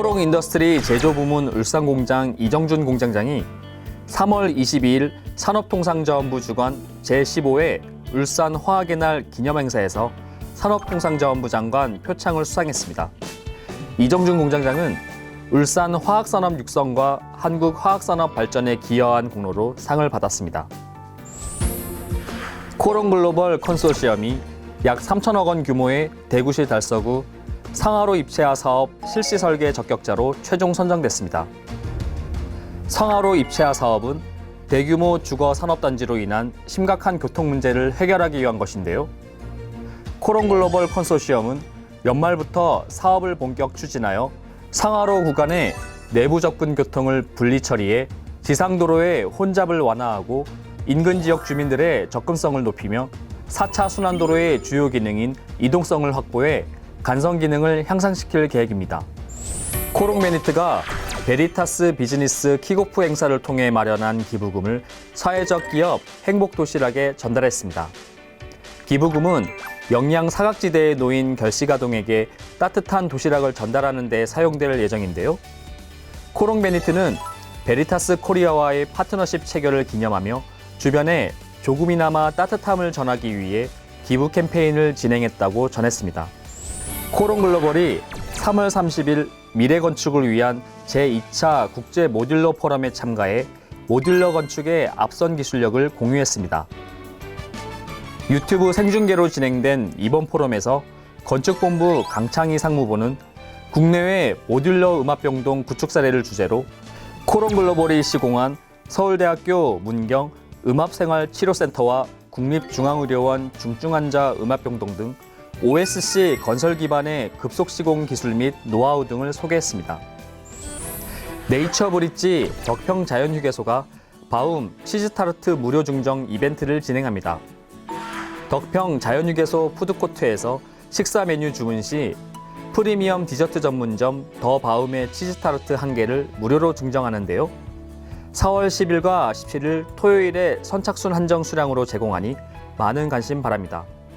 코롱 인더스트리 제조 부문 울산 공장 이정준 공장장이 3월 22일 산업통상자원부 주관 제15회 울산 화학의 날 기념 행사에서 산업통상자원부 장관 표창을 수상했습니다. 이정준 공장장은 울산 화학산업 육성과 한국 화학산업 발전에 기여한 공로로 상을 받았습니다. 코롱 글로벌 컨소시엄이 약 3천억 원 규모의 대구시 달서구 상하로 입체화 사업 실시 설계 적격자로 최종 선정됐습니다. 상하로 입체화 사업은 대규모 주거 산업단지로 인한 심각한 교통 문제를 해결하기 위한 것인데요. 코롱 글로벌 컨소시엄은 연말부터 사업을 본격 추진하여 상하로 구간의 내부 접근 교통을 분리 처리해 지상도로의 혼잡을 완화하고 인근 지역 주민들의 접근성을 높이며 4차 순환도로의 주요 기능인 이동성을 확보해 간선 기능을 향상시킬 계획입니다. 코롱 매니트가 베리타스 비즈니스 킥오프 행사를 통해 마련한 기부금을 사회적 기업 행복 도시락에 전달했습니다. 기부금은 영양 사각지대에 놓인 결식아동에게 따뜻한 도시락을 전달하는 데 사용될 예정인데요. 코롱 베니트는 베리타스 코리아와의 파트너십 체결을 기념하며 주변에 조금이나마 따뜻함을 전하기 위해 기부 캠페인을 진행했다고 전했습니다. 코롱 글로벌이 3월 30일 미래 건축을 위한 제2차 국제 모듈러 포럼에 참가해 모듈러 건축의 앞선 기술력을 공유했습니다. 유튜브 생중계로 진행된 이번 포럼에서 건축본부 강창희 상무부는 국내외 모듈러 음압병동 구축 사례를 주제로 코롱 글로벌이 시공한 서울대학교 문경 음압생활치료센터와 국립중앙의료원 중증환자 음압병동 등 OSC 건설 기반의 급속 시공 기술 및 노하우 등을 소개했습니다. 네이처 브릿지 덕평 자연휴게소가 바움 치즈타르트 무료 증정 이벤트를 진행합니다. 덕평 자연휴게소 푸드코트에서 식사 메뉴 주문 시 프리미엄 디저트 전문점 더 바움의 치즈타르트 한 개를 무료로 증정하는데요. 4월 10일과 17일 토요일에 선착순 한정 수량으로 제공하니 많은 관심 바랍니다.